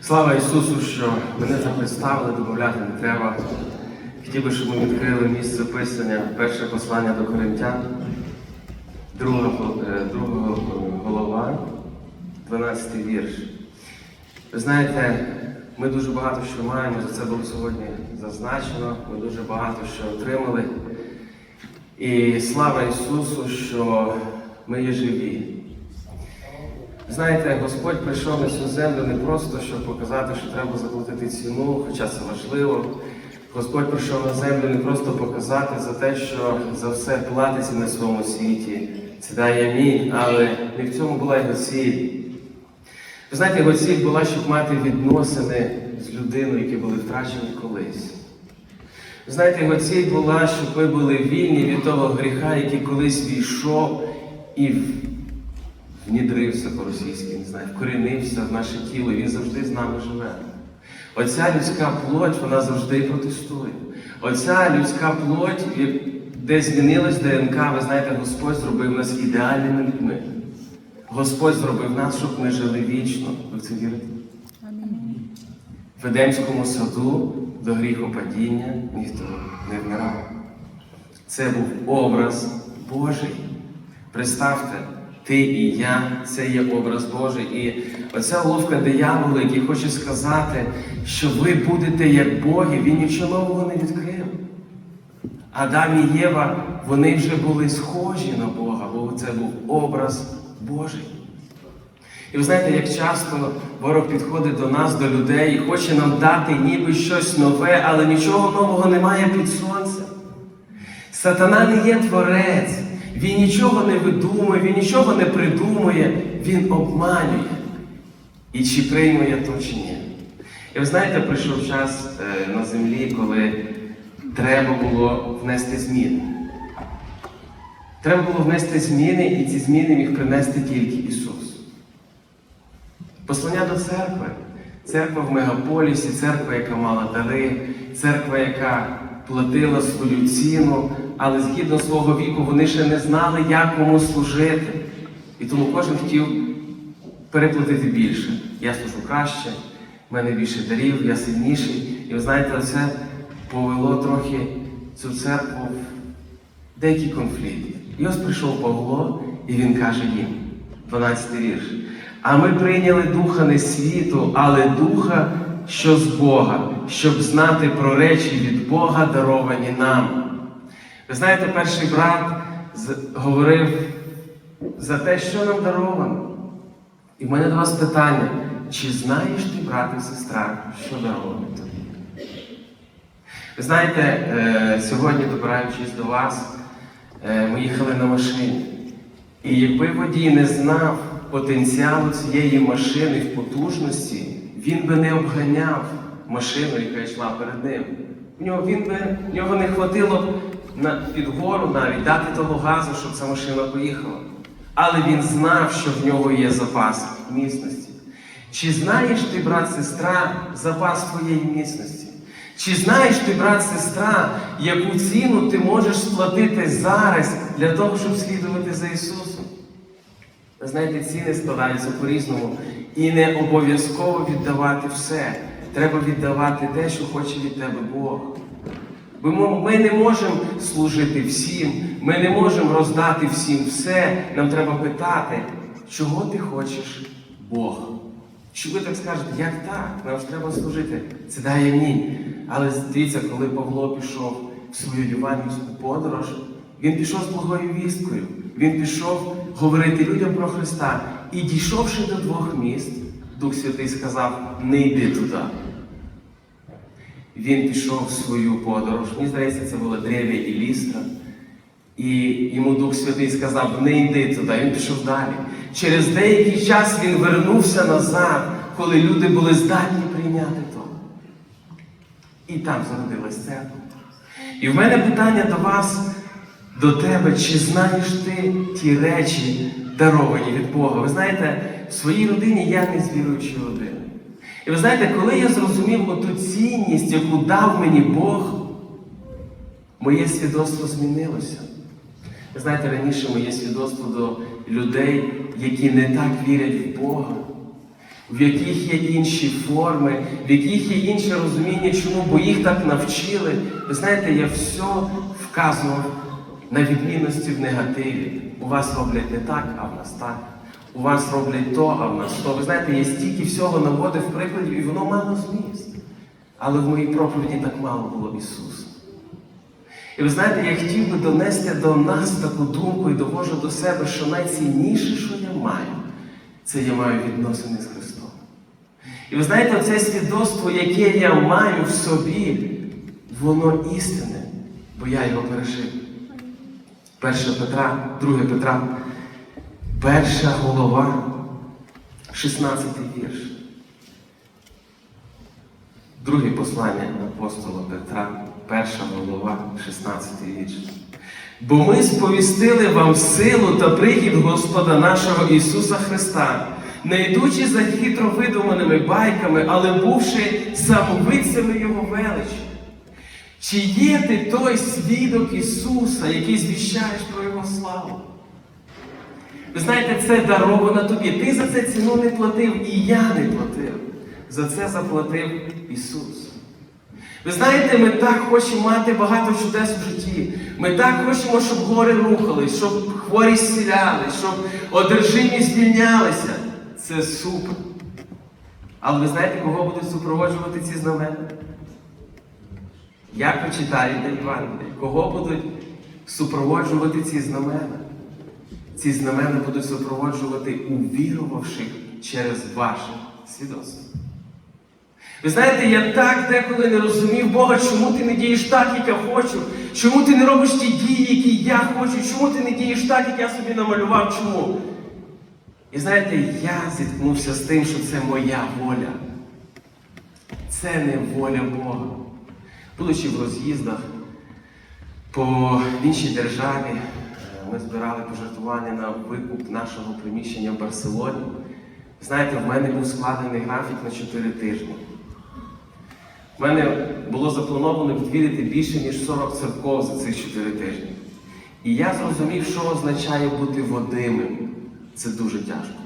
Слава Ісусу, що мене так представили, додати не треба. Хотів би, щоб ми відкрили місце писання, перше послання до Коринтян, друга, е, друга голова, 12 вірш. Ви знаєте, ми дуже багато що маємо, за це було сьогодні зазначено, ми дуже багато що отримали. І слава Ісусу, що ми є живі. Знаєте, Господь прийшов на цю землю не просто, щоб показати, що треба заплатити ціну, хоча це важливо. Господь прийшов на землю не просто показати за те, що за все платиться на своєму світі. Це дає амінь, але не в цьому була його ціль. Ви знаєте, його ціль була, щоб мати відносини з людиною, які були втрачені колись. Ви знаєте, його ціль була, щоб ми були вільні від того гріха, який колись війшов і внідрився по-російськи, не знаю, вкорінився в наше тіло, він завжди з нами живе. Оця людська плоть, вона завжди протестує. Оця людська плоть, де змінилась ДНК, ви знаєте, Господь зробив нас ідеальними людьми. Господь зробив нас, щоб ми жили вічно. Ви в це вірите? В Едемському саду до гріхопадіння ніхто не вмирав. Це був образ Божий. Представте, ти і я це є образ Божий. І оця уловка диявола, який хоче сказати, що ви будете як боги, він нічого нового не відкрив. Адам і Єва, вони вже були схожі на Бога, бо це був образ Божий. І ви знаєте, як часто ворог підходить до нас, до людей, і хоче нам дати ніби щось нове, але нічого нового немає під сонцем. Сатана не є творець, він нічого не видумує, він нічого не придумує, він обманює. І чи прийме я то, чи ні. І ви знаєте, прийшов час е, на землі, коли треба було внести зміни. Треба було внести зміни, і ці зміни міг принести тільки Ісус. Послання до церкви. Церква в мегаполісі, церква, яка мала дари, церква, яка платила свою ціну, але згідно свого віку вони ще не знали, як кому служити. І тому кожен хотів переплатити більше. Я служу краще, в мене більше дарів, я сильніший. І ви знаєте, це повело трохи цю церкву в деякі конфлікти. І ось прийшов Павло, і він каже їм, 12 вірш. А ми прийняли духа не світу, але духа, що з Бога, щоб знати про речі від Бога, даровані нам. Ви знаєте, перший брат говорив за те, що нам даровано. І в мене до вас питання: чи знаєш ти, брат і сестра, що даровано тобі? Ви знаєте, е, сьогодні, добираючись до вас, ми їхали на машині. І якби водій не знав потенціалу цієї машини в потужності, він би не обганяв машину, яка йшла перед ним. В нього, він би, в нього не хватило на, під гору навіть дати того газу, щоб ця машина поїхала. Але він знав, що в нього є запас міцності. Чи знаєш ти, брат, сестра, запас твоєї міцності? Чи знаєш ти, брат, сестра, яку ціну ти можеш сплатити зараз для того, щоб слідувати за Ісусом? Ви знаєте, ціни складаються по-різному. І не обов'язково віддавати все. Треба віддавати те, що хоче від тебе Бог. Бо ми не можемо служити всім, ми не можемо роздати всім все. Нам треба питати, чого ти хочеш Бог. Що ви так скажете, як так? Нам ж треба служити. Це дає мені. Але дивіться, коли Павло пішов в свою євангельську подорож, він пішов з благою вісткою. Він пішов говорити людям про Христа. І дійшовши до двох міст, Дух Святий сказав: не йди туди. Він пішов в свою подорож. Мені здається, це було Древ'я і Лістра. І йому Дух Святий сказав, не йди туди, він пішов далі. Через деякий час він вернувся назад, коли люди були здатні прийняти то. І там зародилась церква. І в мене питання до вас, до тебе, чи знаєш ти ті речі, даровані від Бога? Ви знаєте, в своїй родині я не з родини. І ви знаєте, коли я зрозумів оту цінність, яку дав мені Бог, моє свідоцтво змінилося. Ви знаєте, раніше моє свідоцтво до людей, які не так вірять в Бога, в яких є інші форми, в яких є інше розуміння, чому, бо їх так навчили. Ви знаєте, я все вказував на відмінності в негативі. У вас роблять не так, а в нас так. У вас роблять то, а в нас то. Ви знаєте, я стільки всього наводив прикладів, і воно мало зміст. Але в моїй проповіді так мало було Ісуса. І ви знаєте, я хотів би донести до нас таку думку і довожу до себе, що найцінніше, що я маю, це я маю відносини з Христом. І ви знаєте, це свідоцтво, яке я маю в собі, воно істинне, бо я його пережив. 1 Петра, 2 Петра, перша голова, 16 вірш. Друге послання апостола Петра, перша голова, 16 вірш. Бо ми сповістили вам силу та прихід Господа нашого Ісуса Христа, не йдучи за хитро видуманими байками, але бувши самовидцями Його величі. Чи є ти той свідок Ісуса, який звіщаєш про Його славу? Ви знаєте, це даровано тобі. Ти за це ціну не платив, і я не платив. За це заплатив Ісус. Ви знаєте, ми так хочемо мати багато чудес в житті. Ми так хочемо, щоб гори рухались, щоб хворі зцілялись, щоб одержимі звільнялися. Це супер. Але ви знаєте, кого будуть супроводжувати ці знамена? Як ви читаєте Євангеліє? Кого будуть супроводжувати ці знамена? Ці знамена будуть супроводжувати увірувавших через ваше свідоцтво. Ви знаєте, я так деколи не розумів Бога, чому ти не дієш так, як я хочу, чому ти не робиш ті дії, які я хочу, чому ти не дієш так, як я собі намалював, чому? І знаєте, я зіткнувся з тим, що це моя воля. Це не воля Бога. Будучи в роз'їздах по іншій державі, е, ми збирали пожертвування на викуп нашого приміщення в Барселоні. Знаєте, в мене був складений графік на 4 тижні. У мене було заплановано відвідати більше, ніж 40 церков за цих 4 тижні. І я зрозумів, що означає бути водимим. Це дуже тяжко.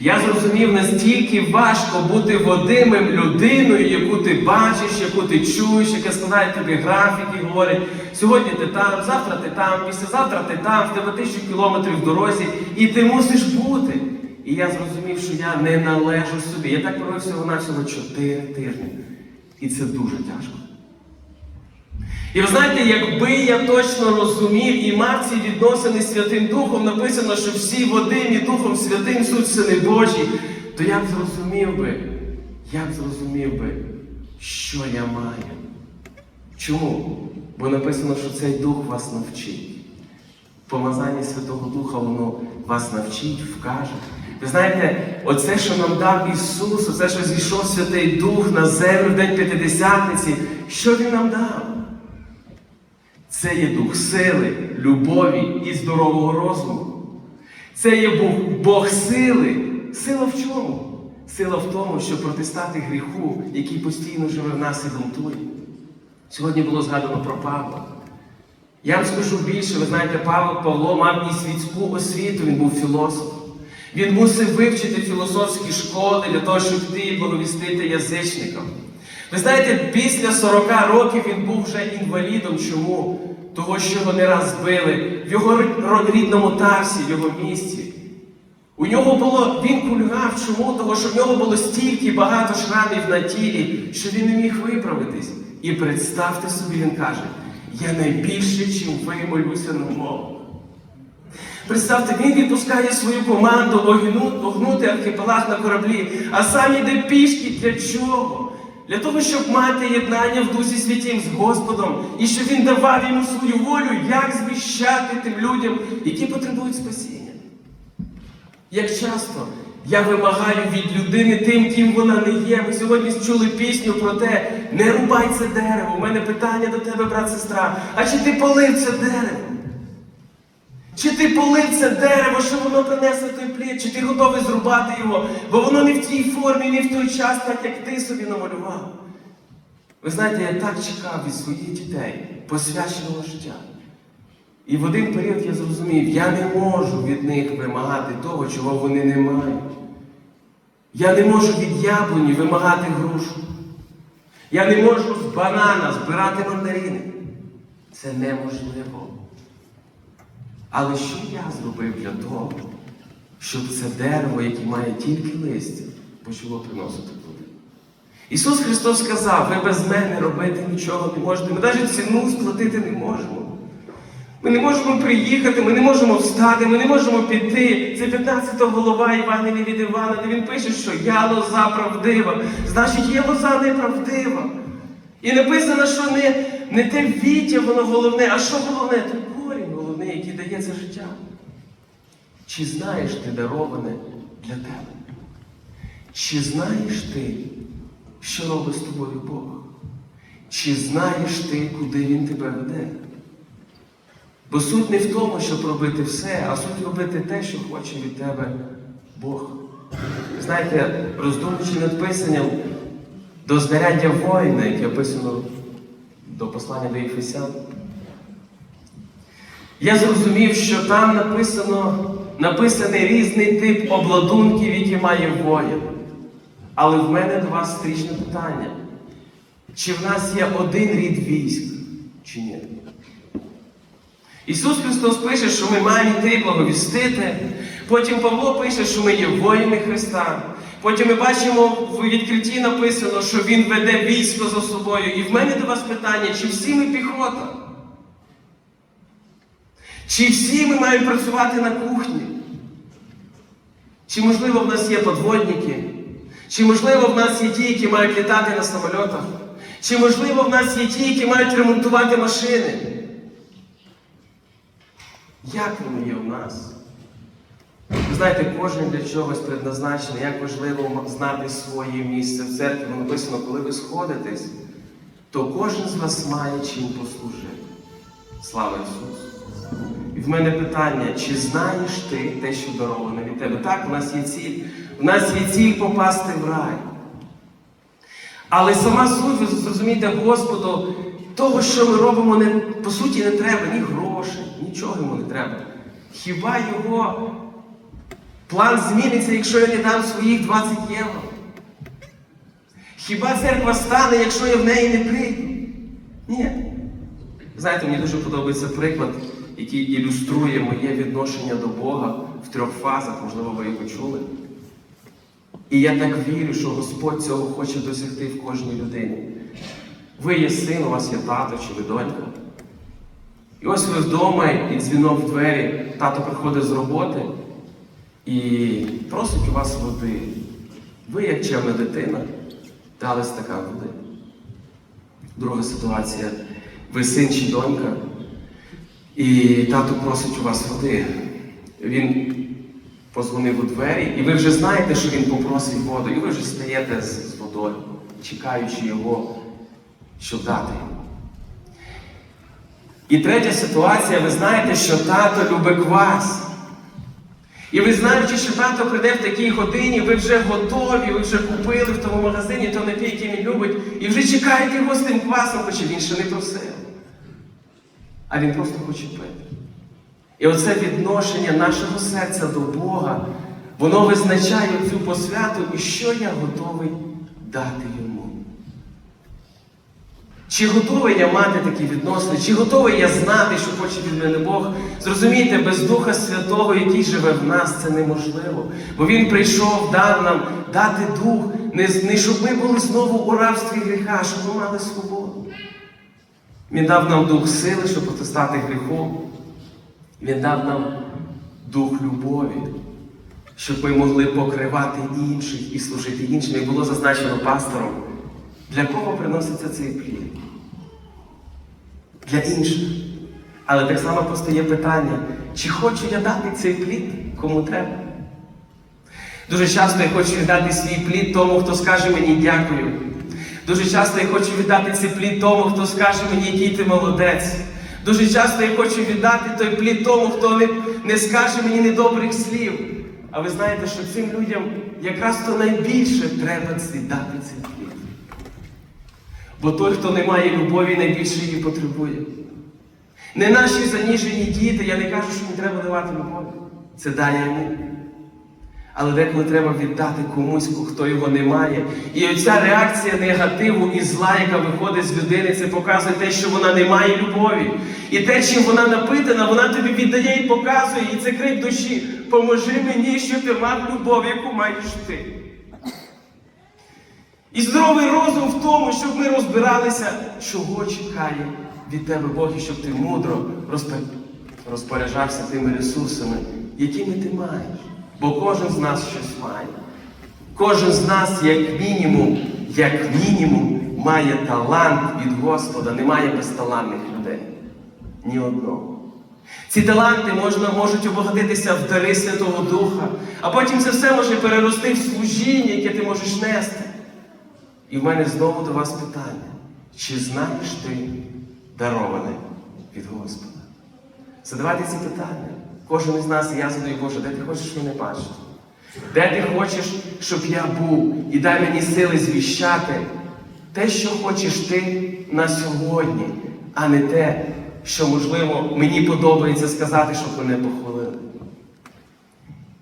Я зрозумів, настільки важко бути водимим людиною, яку ти бачиш, яку ти чуєш, яка складає тобі графіки, говорить, сьогодні ти там, завтра ти там, післязавтра ти там, в тебе тисячу кілометрів в дорозі, і ти мусиш бути. І я зрозумів, що я не належу собі. Я так провів всього навсього 4 тижні. І це дуже тяжко. І ви знаєте, якби я точно розумів і мав ці відносини з Святим Духом, написано, що всі водимі Духом Святим суть сини Божі, то я б зрозумів би, я б зрозумів би, що я маю. Чому? Бо написано, що цей Дух вас навчить. Помазання Святого Духа, воно вас навчить, вкаже. Ви знаєте, оце, що нам дав Ісус, оце, що зійшов Святий Дух на землю в День П'ятидесятниці, що Він нам дав? Це є дух сили, любові і здорового розуму. Це є Бог, Бог сили. Сила в чому? Сила в тому, щоб протистати гріху, який постійно живе в нас і бунтує. Сьогодні було згадано про Павла. Я вам скажу більше, ви знаєте, Павло Павло мав і світську освіту, він був філософ. Він мусив вивчити філософські школи для того, щоб йти і благовістити язичникам. Ви знаєте, після 40 років він був вже інвалідом. Чому? Того, що його не раз збили в його рідному Тарсі, в його місті. У нього було, він кульгав, чому? Того, що в нього було стільки багато шрамів на тілі, що він не міг виправитись. І представте собі, він каже, я найбільше, чим ви молюся на мову. Представте, він відпускає свою команду огнути архіпелаг на кораблі, а сам іде пішки для чого? Для того, щоб мати єднання в Дусі Святім з Господом, і щоб він давав йому свою волю, як звіщати тим людям, які потребують спасіння. Як часто я вимагаю від людини тим, ким вона не є. Ви сьогодні чули пісню про те, не рубай це дерево. У мене питання до тебе, брат, сестра. А чи ти полив це дерево? Чи ти полив це дерево, що воно принесло той плід, чи ти готовий зрубати його, бо воно не в тій формі, не в той час, так як ти собі намалював. Ви знаєте, я так чекав від своїх дітей посвяченого життя. І в один період я зрозумів, я не можу від них вимагати того, чого вони не мають. Я не можу від яблуні вимагати грушу. Я не можу з банана збирати мандарини. Це неможливо. Але що я зробив для того, щоб це дерево, яке має тільки листя, почало приносити плоди? Ісус Христос сказав, ви без мене робити нічого не можете. Ми навіть ціну сплатити не можемо. Ми не можемо приїхати, ми не можемо встати, ми не можемо піти. Це 15 голова Івангелія від Івана, де він пише, що я лоза правдива. Значить, є лоза неправдива. І написано, що не, не те віття воно головне, а що головне? Той корінь головний, який дає це життя. Чи знаєш ти дароване для тебе? Чи знаєш ти, що робить з тобою Бог? Чи знаєш ти, куди Він тебе веде? Бо суть не в тому, щоб робити все, а суть робити те, що хоче від тебе Бог. Знаєте, роздумуючи над писанням до знаряддя воїна, яке описано до послання до Єфесян, я зрозумів, що там написано, написаний різний тип обладунків, які має воїн. Але в мене до вас стрічне питання. Чи в нас є один рід військ, чи ні? Ісус Христос пише, що ми маємо йти благовістити. Потім Павло пише, що ми є воїни Христа. Потім ми бачимо в відкритті написано, що Він веде військо за собою. І в мене до вас питання, чи всі ми піхота? Чи всі ми маємо працювати на кухні? Чи можливо в нас є подводники? Чи можливо в нас є ті, які мають літати на самольотах? Чи можливо в нас є ті, які мають ремонтувати машини? Як воно є в нас? Ви знаєте, кожен для чогось предназначений, як важливо знати своє місце в церкві. Воно написано, коли ви сходитесь, то кожен з вас має чим послужити. Слава Ісусу! І в мене питання, чи знаєш ти те, що дароване від тебе? Так, у нас є ціль. У нас є ціль попасти в рай. Але сама суть, ви зрозумієте, Господу, того, що ми робимо, не, по суті, не треба ні грошей, нічого йому не треба. Хіба його план зміниться, якщо я не дам своїх 20 євро? Хіба церква стане, якщо я в неї не прийду? Ні. Знаєте, мені дуже подобається приклад, який ілюструє моє відношення до Бога в трьох фазах, можливо, ви його чули. І я так вірю, що Господь цього хоче досягти в кожній людині. Ви є син, у вас є тато чи ви донька. І ось ви вдома і дзвінок в двері, тато приходить з роботи і просить у вас води. Ви, як чемна дитина, дали стакан води. Друга ситуація. Ви син чи донька, і тато просить у вас води. Він позвонив у двері, і ви вже знаєте, що він попросить воду, і ви вже стаєте з, водою, чекаючи його, щоб дати йому. І третя ситуація, ви знаєте, що тато любить вас. І ви знаючи, що тато прийде в такій годині, ви вже готові, ви вже купили в тому магазині той напій, який він любить, і вже чекаєте його з тим квасом, хоча він ще не просив. А він просто хоче пити. І оце відношення нашого серця до Бога, воно визначає цю посвяту, і що я готовий дати йому. Чи готовий я мати такі відносини, чи готовий я знати, що хоче від мене Бог? Зрозумійте, без Духа Святого, який живе в нас, це неможливо. Бо Він прийшов, дав нам дати дух, не, не щоб ми були знову у рабстві гріха, щоб ми мали свободу. Він дав нам дух сили, щоб протистати гріхом. Він дав нам дух любові, щоб ми могли покривати інших і служити іншим. Як було зазначено пастором, для кого приноситься цей плід? Для інших. Але так само постає питання, чи хочу я дати цей плід кому треба? Дуже часто я хочу віддати свій плід тому, хто скаже мені дякую. Дуже часто я хочу віддати цей плід тому, хто скаже мені, який ти молодець. Дуже часто я хочу віддати той плід тому, хто не, не скаже мені недобрих слів. А ви знаєте, що цим людям якраз то найбільше треба віддати цей плід. Бо той, хто не має любові, найбільше її потребує. Не наші заніжені діти, я не кажу, що не треба давати любові. Це дає йому. Але деколи треба віддати комусь, хто його не має. І оця реакція негативу і зла, яка виходить з людини, це показує те, що вона не має любові. І те, чим вона напитана, вона тобі віддає і показує, і це крик душі. Поможи мені, щоб ти мав любов, яку маєш ти. І здоровий розум в тому, щоб ми розбиралися, чого чекає від тебе Бог, і щоб ти мудро розпоряджався тими ресурсами, якими ти маєш. Бо кожен з нас щось має. Кожен з нас, як мінімум, як мінімум, має талант від Господа, немає безталанних людей. Ні одного. Ці таланти можна, можуть обогатитися в дари Святого Духа, а потім це все може перерости в служіння, яке ти можеш нести. І в мене знову до вас питання: чи знаєш ти дароване від Господа? Задавайте ці питання. Кожен із нас, я задаю, Боже, де ти хочеш мене бачити? Де ти хочеш, щоб я був, і дай мені сили звіщати те, що хочеш ти на сьогодні, а не те, що, можливо, мені подобається сказати, щоб мене похвалили.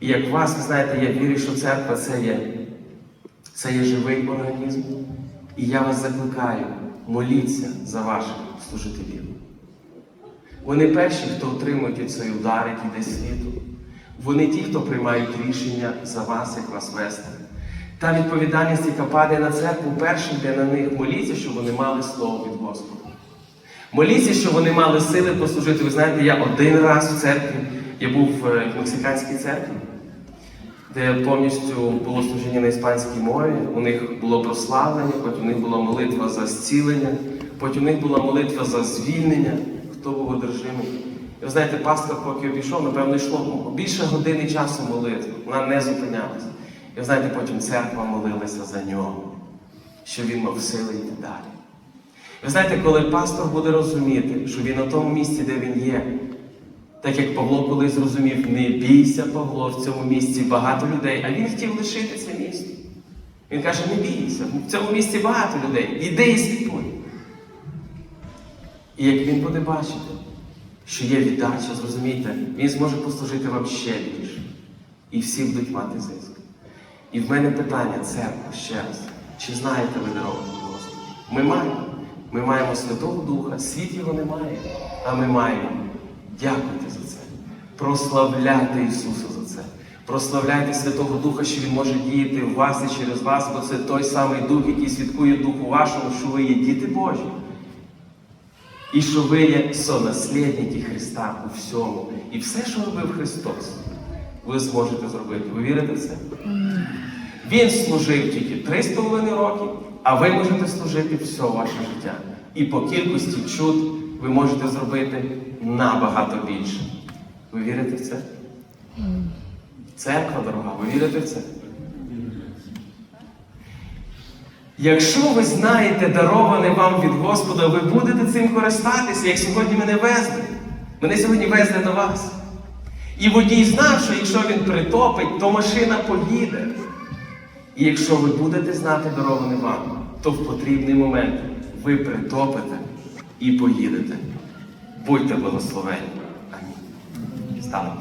І як вас, ви знаєте, я вірю, що церква це є це є живий організм. І я вас закликаю, моліться за ваших служителів. Вони перші, хто отримують цей удар, який йде світу. Вони ті, хто приймають рішення за вас, як вас вести. Та відповідальність, яка падає на церкву, першим йде на них. Моліться, щоб вони мали слово від Господа. Моліться, щоб вони мали сили послужити. Ви знаєте, я один раз в церкві, я був е, в мексиканській церкві де повністю було служіння на іспанській мові, у них було прославлення, потім у них була молитва за зцілення, потім у них була молитва за звільнення, хто був одержимий. І ви знаєте, пастор, поки обійшов, напевно, йшло більше години часу молитви. Вона не зупинялася. І ви знаєте, потім церква молилася за нього, щоб він мав сили йти далі. Ви знаєте, коли пастор буде розуміти, що він на тому місці, де він є, так як Павло колись зрозумів, не бійся, Павло, в цьому місці багато людей, а він хотів лишити це місто. Він каже, не бійся, в цьому місці багато людей. Іди і слідкуй. І як він буде бачити, що є віддача, зрозумійте, він зможе послужити вам ще більше. І всі будуть мати зиск. І в мене питання, церква, ще раз, чи знаєте ви дорогу до Господа? Ми маємо. Ми маємо Святого Духа, світ його немає, а ми маємо. Дякуйте за це. Прославляйте Ісуса за це. Прославляйте Святого Духа, що Він може діяти в вас і через вас, бо це той самий Дух, який свідкує Духу вашому, що ви є діти Божі. І що ви є сонаслідники Христа у всьому. І все, що робив Христос, ви зможете зробити. Ви вірите в це? Він служив тільки три з половиною роки, а ви можете служити все ваше життя. І по кількості чуд ви можете зробити набагато більше. Ви вірите в це? Церква дорога, ви вірите в це? Якщо ви знаєте, дароване вам від Господа, ви будете цим користатися, як сьогодні мене везли. Мене сьогодні везли до вас. І водій знав, що якщо він притопить, то машина поїде. І якщо ви будете знати дароване вам, то в потрібний момент ви притопите і поїдете. Будьте благословені. Амінь. Станемо.